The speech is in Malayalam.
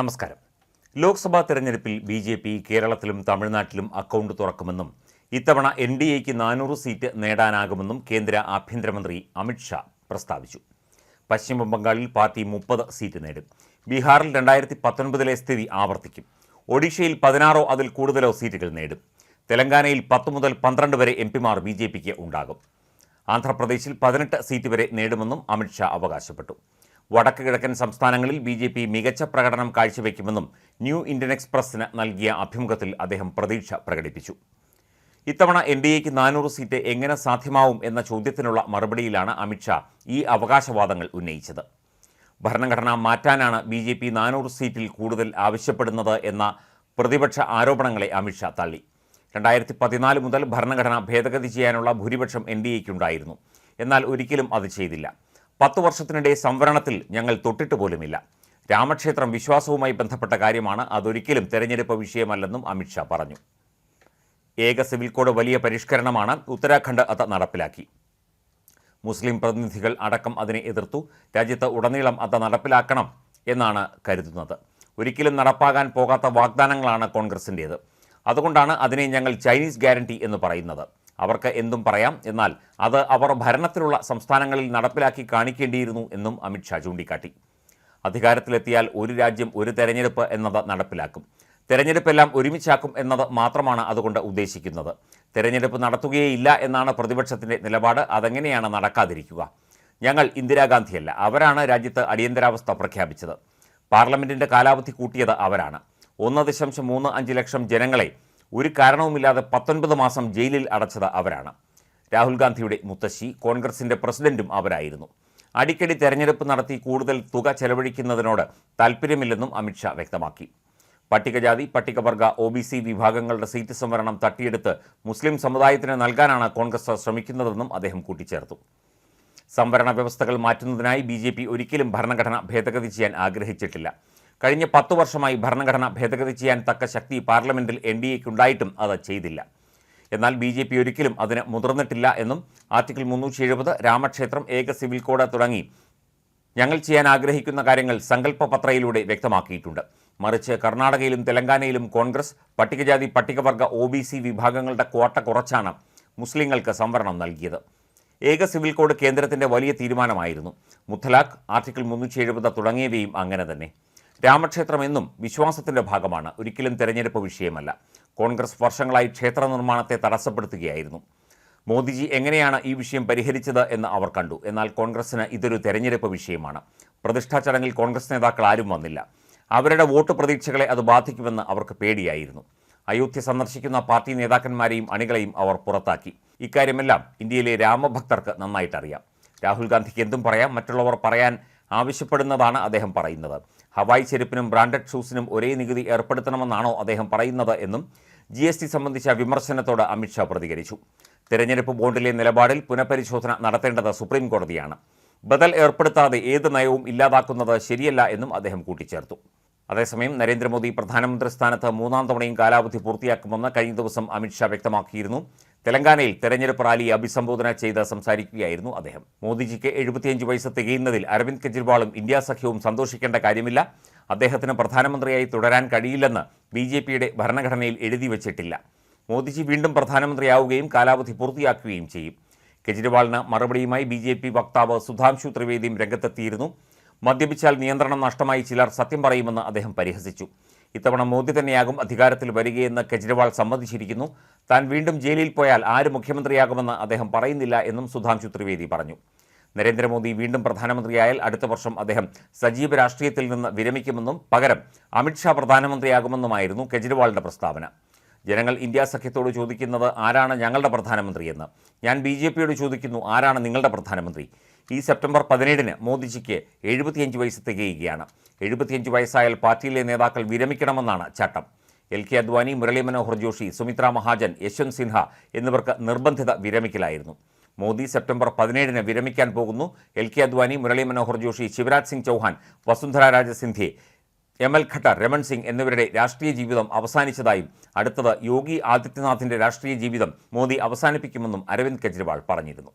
നമസ്കാരം. ലോക്സഭാ തെരഞ്ഞെടുപ്പിൽ ബി ജെ പി കേരളത്തിലും തമിഴ്നാട്ടിലും അക്കൗണ്ട് തുറക്കുമെന്നും ഇത്തവണ എൻ ഡി എക്ക് നാനൂറ് സീറ്റ് നേടാനാകുമെന്നും കേന്ദ്ര ആഭ്യന്തരമന്ത്രി അമിത്ഷാ പ്രസ്താവിച്ചു. പശ്ചിമ ബംഗാളിൽ പാർട്ടി മുപ്പത് സീറ്റ് നേടും. ബീഹാറിൽ രണ്ടായിരത്തി പത്തൊൻപതിലെ സ്ഥിതി ആവർത്തിക്കും. ഒഡീഷയിൽ പതിനാറോ അതിൽ കൂടുതലോ സീറ്റുകൾ നേടും. തെലങ്കാനയിൽ പത്ത് മുതൽ പന്ത്രണ്ട് വരെ എം പിമാർ ബി ജെ പിക്ക് ഉണ്ടാകും. ആന്ധ്രാപ്രദേശിൽ പതിനെട്ട് സീറ്റ് വരെ നേടുമെന്നും അമിത്ഷാ അവകാശപ്പെട്ടു. വടക്ക് കിഴക്കൻ സംസ്ഥാനങ്ങളിൽ ബി ജെ പി മികച്ച പ്രകടനം കാഴ്ചവെക്കുമെന്നും ന്യൂ ഇന്ത്യൻ എക്സ്പ്രസിന് നൽകിയ അഭിമുഖത്തിൽ അദ്ദേഹം പ്രതീക്ഷ പ്രകടിപ്പിച്ചു. ഇത്തവണ എൻ ഡി എക്ക് നാനൂറ് സീറ്റ് എങ്ങനെ സാധ്യമാവും എന്ന ചോദ്യത്തിനുള്ള മറുപടിയിലാണ് അമിത്ഷാ ഈ അവകാശവാദങ്ങൾ ഉന്നയിച്ചത്. ഭരണഘടന മാറ്റാനാണ് ബി ജെ പി നാനൂറ് സീറ്റിൽ കൂടുതൽ ആവശ്യപ്പെടുന്നത് എന്ന പ്രതിപക്ഷ ആരോപണങ്ങളെ അമിത്ഷാ തള്ളി. രണ്ടായിരത്തി പതിനാല് മുതൽ ഭരണഘടന ഭേദഗതി ചെയ്യാനുള്ള ഭൂരിപക്ഷം എൻ ഡി എന്നാൽ ഒരിക്കലും അത് ചെയ്തില്ല. പത്തു വർഷത്തിനിടെ സംവരണത്തിൽ ഞങ്ങൾ തൊട്ടിട്ട് പോലുമില്ല. രാമക്ഷേത്രം വിശ്വാസവുമായി ബന്ധപ്പെട്ട കാര്യമാണ് അതൊരിക്കലും തെരഞ്ഞെടുപ്പ് വിഷയമല്ലെന്നും അമിത്ഷാ പറഞ്ഞു. ഏക സിവിൽ കോഡ് വലിയ പരിഷ്കരണമാണ് ഉത്തരാഖണ്ഡ് അത് നടപ്പിലാക്കി. മുസ്ലിം പ്രതിനിധികൾ അടക്കം അതിനെ എതിർത്തു. രാജ്യത്ത് ഉടനീളം അത് നടപ്പിലാക്കണം എന്നാണ് കരുതുന്നത്. ഒരിക്കലും നടപ്പാകാൻ പോകാത്ത വാഗ്ദാനങ്ങളാണ് കോൺഗ്രസിന്റേത് അതുകൊണ്ടാണ് അതിനെ ഞങ്ങൾ ചൈനീസ് ഗ്യാരണ്ടി എന്ന് പറയുന്നത്. അവർക്ക് എന്തും പറയാം. എന്നാൽ അത് അവർ ഭരണത്തിലുള്ള സംസ്ഥാനങ്ങളിൽ നടപ്പിലാക്കി കാണിക്കേണ്ടിയിരുന്നു എന്നും അമിത്ഷാ ചൂണ്ടിക്കാട്ടി. അധികാരത്തിലെത്തിയാൽ ഒരു രാജ്യം ഒരു തെരഞ്ഞെടുപ്പ് എന്നത് നടപ്പിലാക്കും. തെരഞ്ഞെടുപ്പെല്ലാം ഒരുമിച്ചാക്കും എന്നത് മാത്രമാണ് അതുകൊണ്ട് ഉദ്ദേശിക്കുന്നത്. തെരഞ്ഞെടുപ്പ് നടത്തുകയേയില്ല എന്നാണ് പ്രതിപക്ഷത്തിന്റെ നിലപാട്. അതെങ്ങനെയാണ് നടക്കാതിരിക്കുക? ഞങ്ങൾ ഇന്ദിരാഗാന്ധിയല്ല. അവരാണ് രാജ്യത്ത് അടിയന്തരാവസ്ഥ പ്രഖ്യാപിച്ചത്. പാർലമെന്റിന്റെ കാലാവധി കൂട്ടിയത് അവരാണ്. ഒന്ന് ദശാംശം മൂന്ന് അഞ്ച് ലക്ഷം ജനങ്ങളെ ഒരു കാരണവുമില്ലാതെ പത്തൊൻപത് മാസം ജയിലിൽ അടച്ചത് അവരാണ്. രാഹുൽ ഗാന്ധിയുടെ മുത്തശ്ശി കോൺഗ്രസിന്റെ പ്രസിഡന്റും അവരായിരുന്നു. അടിക്കടി തെരഞ്ഞെടുപ്പ് നടത്തി കൂടുതൽ തുക ചെലവഴിക്കുന്നതിനോട് താൽപ്പര്യമില്ലെന്നും അമിത്ഷാ വ്യക്തമാക്കി. പട്ടികജാതി പട്ടികവർഗ ഒ ബി സി വിഭാഗങ്ങളുടെ സീറ്റ് സംവരണം തട്ടിയെടുത്ത് മുസ്ലിം സമുദായത്തിന് നൽകാനാണ് കോൺഗ്രസ് ശ്രമിക്കുന്നതെന്നും അദ്ദേഹം കൂട്ടിച്ചേർത്തു. സംവരണ വ്യവസ്ഥകൾ മാറ്റുന്നതിനായി ബി ഒരിക്കലും ഭരണഘടന ഭേദഗതി ചെയ്യാൻ ആഗ്രഹിച്ചിട്ടില്ല. കഴിഞ്ഞ പത്തു വർഷമായി ഭരണഘടന ഭേദഗതി ചെയ്യാൻ തക്ക ശക്തി പാർലമെന്റിൽ എൻ ഡി എക്കുണ്ടായിട്ടും അത് ചെയ്തില്ല. എന്നാൽ ബി ജെ പി ഒരിക്കലും അതിന് മുതിർന്നിട്ടില്ല എന്നും ആർട്ടിക്കിൾ മുന്നൂറ്റി എഴുപത് രാമക്ഷേത്രം ഏക സിവിൽ കോഡ് തുടങ്ങി ഞങ്ങൾ ചെയ്യാൻ ആഗ്രഹിക്കുന്ന കാര്യങ്ങൾ സങ്കല്പ പത്രയിലൂടെ വ്യക്തമാക്കിയിട്ടുണ്ട്. മറിച്ച് കർണാടകയിലും തെലങ്കാനയിലും കോൺഗ്രസ് പട്ടികജാതി പട്ടികവർഗ ഒ ബി സി വിഭാഗങ്ങളുടെ ക്വാട്ട കുറച്ചാണ് മുസ്ലിങ്ങൾക്ക് സംവരണം നൽകിയത്. ഏക സിവിൽ കോഡ് കേന്ദ്രത്തിന്റെ വലിയ തീരുമാനമായിരുന്നു. മുത്തലാഖ് ആർട്ടിക്കിൾ മുന്നൂറ്റി തുടങ്ങിയവയും അങ്ങനെ തന്നെ. രാമക്ഷേത്രം എന്നും വിശ്വാസത്തിന്റെ ഭാഗമാണ്. ഒരിക്കലും തെരഞ്ഞെടുപ്പ് വിഷയമല്ല. കോൺഗ്രസ് വർഷങ്ങളായി ക്ഷേത്ര നിർമ്മാണത്തെ തടസ്സപ്പെടുത്തുകയായിരുന്നു. മോദിജി എങ്ങനെയാണ് ഈ വിഷയം പരിഹരിച്ചത് എന്ന് അവർ കണ്ടു. എന്നാൽ കോൺഗ്രസിന് ഇതൊരു തെരഞ്ഞെടുപ്പ് വിഷയമാണ്. പ്രതിഷ്ഠാ ചടങ്ങിൽ കോൺഗ്രസ് നേതാക്കൾ ആരും വന്നില്ല. അവരുടെ വോട്ട് പ്രതീക്ഷകളെ അത് ബാധിക്കുമെന്ന് അവർക്ക് പേടിയായിരുന്നു. അയോധ്യ സന്ദർശിക്കുന്ന പാർട്ടി നേതാക്കന്മാരെയും അണികളെയും അവർ പുറത്താക്കി. ഇക്കാര്യമെല്ലാം ഇന്ത്യയിലെ രാമഭക്തർക്ക് നന്നായിട്ടറിയാം. രാഹുൽ ഗാന്ധിക്ക് എന്തും പറയാം മറ്റുള്ളവർ പറയാൻ ആവശ്യപ്പെടുന്നതാണ് അദ്ദേഹം പറയുന്നത്. ഹവായ് ചെരുപ്പിനും ബ്രാൻഡഡ് ഷൂസിനും ഒരേ നികുതി ഏർപ്പെടുത്തണമെന്നാണോ അദ്ദേഹം പറയുന്നത് എന്നും ജി എസ് ടി സംബന്ധിച്ച വിമർശനത്തോട് അമിത്ഷാ പ്രതികരിച്ചു. തെരഞ്ഞെടുപ്പ് ബോണ്ടിലെ നിലപാടിൽ പുനഃപരിശോധന നടത്തേണ്ടത് സുപ്രീം കോടതിയാണ്. ബദൽ ഏർപ്പെടുത്താതെ ഏത് നയവും ഇല്ലാതാക്കുന്നത് ശരിയല്ല എന്നും അദ്ദേഹം കൂട്ടിച്ചേർത്തു. അതേസമയം നരേന്ദ്രമോദി പ്രധാനമന്ത്രി സ്ഥാനത്ത് മൂന്നാം തവണയും കാലാവധി പൂർത്തിയാക്കുമെന്ന് കഴിഞ്ഞ ദിവസം അമിത്ഷാ വ്യക്തമാക്കിയിരുന്നു. തെലങ്കാനയിൽ തെരഞ്ഞെടുപ്പ് റാലിയെ അഭിസംബോധന ചെയ്ത് സംസാരിക്കുകയായിരുന്നു അദ്ദേഹം. മോദിജിക്ക് എഴുപത്തിയഞ്ച് വയസ്സ് തികയുന്നതിൽ അരവിന്ദ് കെജ്രിവാളും ഇന്ത്യ സഖ്യവും സന്തോഷിക്കേണ്ട കാര്യമില്ല. അദ്ദേഹത്തിന് പ്രധാനമന്ത്രിയായി തുടരാൻ കഴിയില്ലെന്ന് ബി ജെ പിയുടെ ഭരണഘടനയിൽ എഴുതി വച്ചിട്ടില്ല. മോദിജി വീണ്ടും പ്രധാനമന്ത്രിയാവുകയും കാലാവധി പൂർത്തിയാക്കുകയും ചെയ്യും. കെജ്രിവാളിന് മറുപടിയുമായി ബി ജെ പി വക്താവ് സുധാംശു ത്രിവേദിയും രംഗത്തെത്തിയിരുന്നു. മദ്യപിച്ചാൽ നിയന്ത്രണം നഷ്ടമായി ചിലർ സത്യം പറയുമെന്ന് അദ്ദേഹം പരിഹസിച്ചു. ഇത്തവണ മോദി തന്നെയാകും അധികാരത്തിൽ വരികയെന്ന് കെജ്രിവാൾ സമ്മതിച്ചിരിക്കുന്നു. താൻ വീണ്ടും ജയിലിൽ പോയാൽ ആര് മുഖ്യമന്ത്രിയാകുമെന്ന് അദ്ദേഹം പറയുന്നില്ല എന്നും സുധാംശു ത്രിവേദി പറഞ്ഞു. നരേന്ദ്രമോദി വീണ്ടും പ്രധാനമന്ത്രിയായാൽ അടുത്ത വർഷം അദ്ദേഹം സജീവ രാഷ്ട്രീയത്തിൽ നിന്ന് വിരമിക്കുമെന്നും പകരം അമിത്ഷാ പ്രധാനമന്ത്രിയാകുമെന്നുമായിരുന്നു കെജ്രിവാളിന്റെ പ്രസ്താവന. ജനങ്ങൾ ഇന്ത്യ സഖ്യത്തോട് ചോദിക്കുന്നത് ആരാണ് ഞങ്ങളുടെ പ്രധാനമന്ത്രിയെന്ന് ഞാൻ ബി ജെ പിയോട് ചോദിക്കുന്നു ആരാണ് നിങ്ങളുടെ പ്രധാനമന്ത്രി. ഈ സെപ്റ്റംബർ പതിനേഴിന് മോദിജിക്ക് എഴുപത്തിയഞ്ച് വയസ്സ് തികയുകയാണ്. എഴുപത്തിയഞ്ച് വയസ്സായാൽ പാർട്ടിയിലെ നേതാക്കൾ വിരമിക്കണമെന്നാണ് ചട്ടം. എൽ കെ അദ്വാനി മുരളി മനോഹർ ജോഷി സുമിത്ര മഹാജൻ യശ്വന്ത് സിൻഹ എന്നിവർക്ക് നിർബന്ധിത വിരമിക്കലായിരുന്നു. മോദി സെപ്റ്റംബർ പതിനേഴിന് വിരമിക്കാൻ പോകുന്നു. L K Advani Murli Manohar Joshi Shivraj Singh Chouhan Vasundhara Raje Scindia M L Khattar Raman Singh എന്നിവരുടെ രാഷ്ട്രീയ ജീവിതം അവസാനിച്ചതായും അടുത്തത് യോഗി ആദിത്യനാഥിന്റെ രാഷ്ട്രീയ ജീവിതം മോദി അവസാനിപ്പിക്കുമെന്നും അരവിന്ദ് കെജ്രിവാൾ പറഞ്ഞിരുന്നു.